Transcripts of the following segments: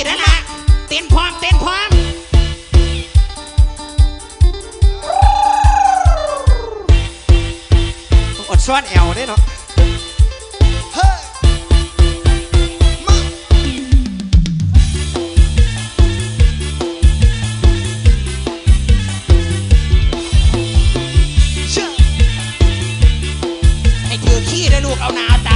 สี่นั่นละเต้นพร้อมเต้นพร้อมอดซ้อนแอวได้เนาะเอให้ถือขี้เด้อลูกเอาหนาเอาต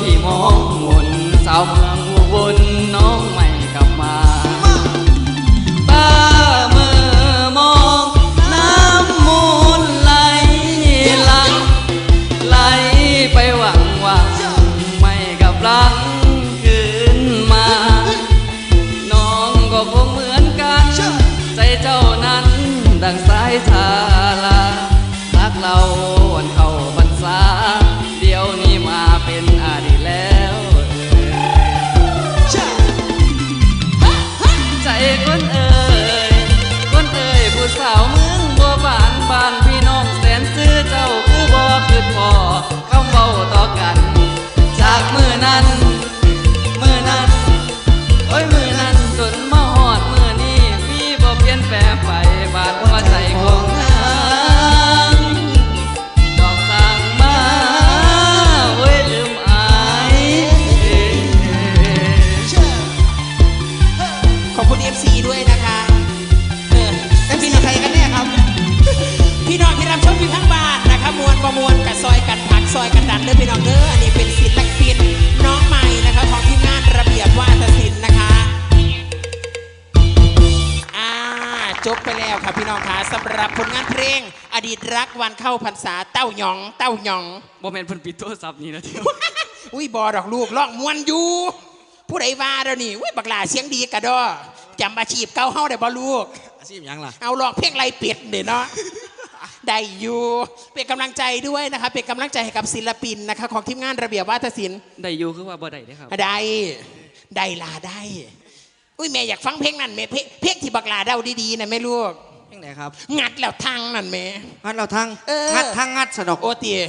พี่มองมนสาวเมืองอุบลน้องไม่กลับมาตาเมื่อมองน้ำมูลไหลหลังไหลไปหวังหวังไม่กับลังคืนมา น้องก็คงเหมือนกัน ใจเจ้านั้นดังสายทาลารักเรา ซอยกันดันเด้อพี่น้องเด้ออันนี้เป็นศิลปินน้องใหม่นะคะของทีมงานระเบียบวาทศิลป์นะคะอ่าจบไปแล้วครับพี่น้องคะสำหรับผลงานเพลง อดีตรักวันเข้าพรรษาเต้าหยอง เต้าหยอง บ่แม่นเพิ่นปิดโทรศัพท์นี่นะเที่ยวอุ้ยบอดอกลูกร้องมวนอยู่ ผู้ใดว่าเดี๋ยวนี้อุ้ยบักหลาเสียงดีกระดอจำอาชีพเก่าเฮาได้บ่ลูกอาชีพหยังล่ะ เอาลองเพลงไรเป็ดเดี๋ยวเนาะ ได้อยู่เป็นกำลังใจด้วยนะคะ เป็นกำลังใจให้กับศิลปินนะคะของทีมงานระเบียบวาทศิลป์ได้อยู่คือว่าบ่ได้เด้อครับได้ได้ลาได้ อุ้ยแม่อยากฟังเพลงนั้นแม่เพลงเพลงที่บักหลาเดาดีๆนะแม่ลูกยังไงครับงัดแล้วทางนั่นแม่งัดเราทางเออ งัดทางงัดสะดอก โอเตีย